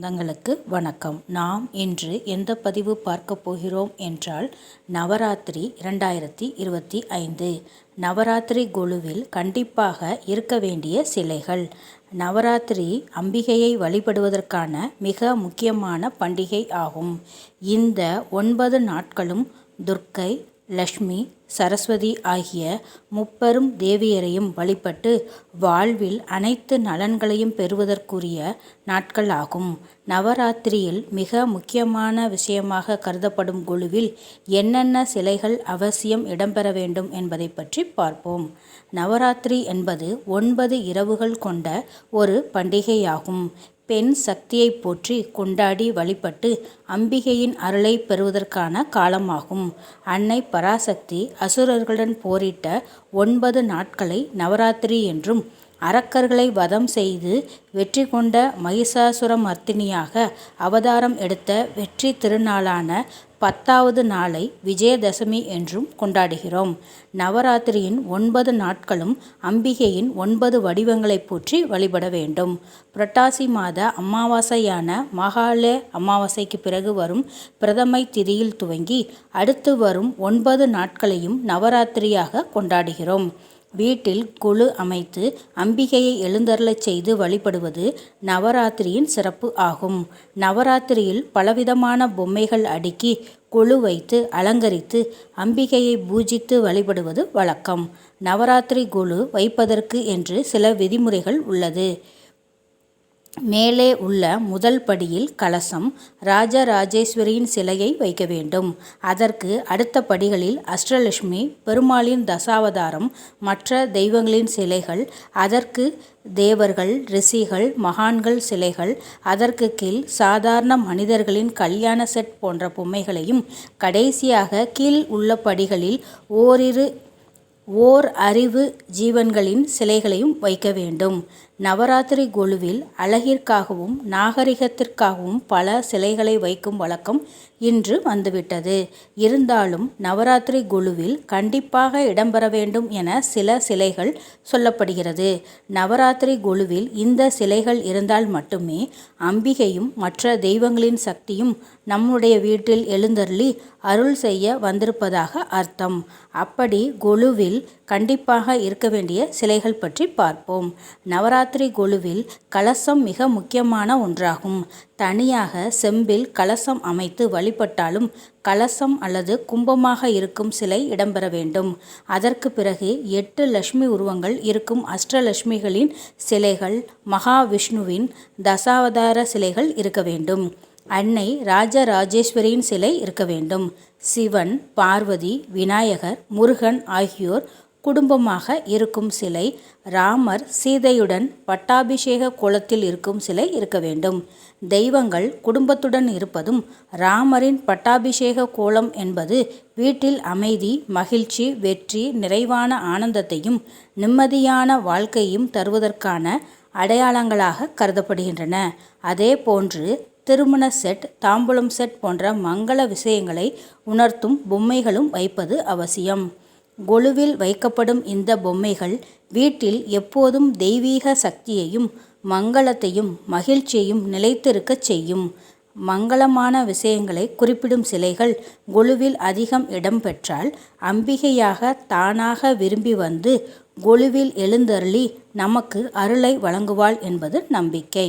சொந்தங்களுக்கு வணக்கம். நாம் இன்று எந்த பதிவு பார்க்க போகிறோம் என்றால் நவராத்திரி இரண்டாயிரத்தி இருபத்தி ஐந்து. நவராத்திரி குழுவில் கண்டிப்பாக இருக்க வேண்டிய சிலைகள். நவராத்திரி அம்பிகையை வழிபடுவதற்கான மிக முக்கியமான பண்டிகை ஆகும். இந்த ஒன்பது நாட்களும் துர்க்கை லக்ஷ்மி சரஸ்வதி ஆகிய முப்பெரும் தேவியரையும் வழிபட்டு வாழ்வில் அனைத்து நலன்களையும் பெறுவதற்குரிய நாட்கள் ஆகும் நவராத்திரியில் மிக முக்கியமான விஷயமாக கருதப்படும் குழுவில் என்னென்ன சிலைகள் அவசியம் இடம்பெற வேண்டும் என்பதை பற்றி பார்ப்போம். நவராத்திரி என்பது ஒன்பது இரவுகள் கொண்ட ஒரு பண்டிகையாகும். பெண் சக்தியை போற்றி கொண்டாடி வழிபட்டு அம்பிகையின் அருளை பெறுவதற்கான காலமாகும். அன்னை பராசக்தி அசுரர்களுடன் போரிட்ட ஒன்பது நாட்களை நவராத்திரி என்றும் அரக்கர்களை வதம் செய்து வெற்றி கொண்ட மகிஷாசுரமர்த்தினியாக அவதாரம் எடுத்த வெற்றி திருநாளான பத்தாவது நாளை விஜயதசமி என்றும் கொண்டாடுகிறோம். நவராத்திரியின் ஒன்பது நாட்களும் அம்பிகையின் ஒன்பது வடிவங்களை போற்றி வழிபட வேண்டும். புரட்டாசி மாத அமாவாசையான மகாலய அமாவாசைக்கு பிறகு வரும் பிரதமை திதியில் துவங்கி அடுத்து வரும் ஒன்பது நாட்களையும் நவராத்திரியாக கொண்டாடுகிறோம். வீட்டில் குழு அமைத்து அம்பிகையை எழுந்தருளச் செய்து வழிபடுவது நவராத்திரியின் சிறப்பு ஆகும். நவராத்திரியில் பலவிதமான பொம்மைகள் அடுக்கி குழு வைத்து அலங்கரித்து அம்பிகையை பூஜித்து வழிபடுவது வழக்கம். நவராத்திரி குழு வைப்பதற்கு என்று சில விதிமுறைகள் உள்ளது. மேலே உள்ள முதல் படியில் கலசம் ராஜராஜேஸ்வரியின் சிலையை வைக்க வேண்டும். அதற்கு அடுத்த படிகளில் அஷ்டலட்சுமி பெருமாளின் தசாவதாரம் மற்ற தெய்வங்களின் சிலைகள் அதற்கு தேவர்கள் ரிஷிகள் மகான்கள் சிலைகள் அதற்கு கீழ் சாதாரண மனிதர்களின் கல்யாண செட் போன்ற பொம்மைகளையும் கடைசியாக கீழ் உள்ள படிகளில் ஓரிரு ஓர் அறிவு ஜீவன்களின் சிலைகளையும் வைக்க வேண்டும். நவராத்திரி குழுவில் அழகிற்காகவும் நாகரிகத்திற்காகவும் பல சிலைகளை வைக்கும் வழக்கம் இன்று வந்துவிட்டது. இருந்தாலும் நவராத்திரி குழுவில் கண்டிப்பாக இடம்பெற வேண்டும் என சில சிலைகள் சொல்லப்படுகிறது. நவராத்திரி குழுவில் இந்த சிலைகள் இருந்தால் மட்டுமே அம்பிகையும் மற்ற தெய்வங்களின் சக்தியும் நம்முடைய வீட்டில் எழுந்தருளி அருள் செய்ய வந்திருப்பதாக அர்த்தம். அப்படி குழுவில் கண்டிப்பாக இருக்க வேண்டிய சிலைகள் பற்றி பார்ப்போம். நவராத்திரி குழுவில் கலசம் மிக முக்கியமான ஒன்றாகும். தனியாக செம்பில் கலசம் அமைத்து வழிபட்டாலும் கலசம் அல்லது கும்பமாக இருக்கும் சிலை இடம்பெற வேண்டும். அதற்கு பிறகு எட்டு லட்சுமி உருவங்கள் இருக்கும் அஷ்டலட்சுமிகளின் சிலைகள் மகாவிஷ்ணுவின் தசாவதார சிலைகள் இருக்க வேண்டும். அன்னை ராஜராஜேஸ்வரியின் சிலை இருக்க வேண்டும். சிவன் பார்வதி விநாயகர் முருகன் ஆகியோர் குடும்பமாக இருக்கும் சிலை ராமர் சீதையுடன் பட்டாபிஷேக கோலத்தில் இருக்கும் சிலை இருக்க வேண்டும். தெய்வங்கள் குடும்பத்துடன் இருப்பதும் ராமரின் பட்டாபிஷேக கோலம் என்பது வீட்டில் அமைதி மகிழ்ச்சி வெற்றி நிறைவான ஆனந்தத்தையும் நிம்மதியான வாழ்க்கையும் தருவதற்கான அடையாளங்களாக கருதப்படுகின்றன. அதே போன்று திருமண செட் தாம்பூலம் செட் போன்ற மங்கள விஷயங்களை உணர்த்தும் பொம்மைகளும் வைப்பது அவசியம். கொலுவில் வைக்கப்படும் இந்த பொம்மைகள் வீட்டில் எப்போதும் தெய்வீக சக்தியையும் மங்களத்தையும் மகிழ்ச்சியையும் நிலைத்திருக்கச் செய்யும். மங்களமான விஷயங்களை குறிப்பிடும் சிலைகள் கொலுவில் அதிகம் இடம்பெற்றால் அம்பிகையாக தானாக விரும்பி வந்து கொலுவில் எழுந்தருளி நமக்கு அருளை வழங்குவாள் என்பது நம்பிக்கை.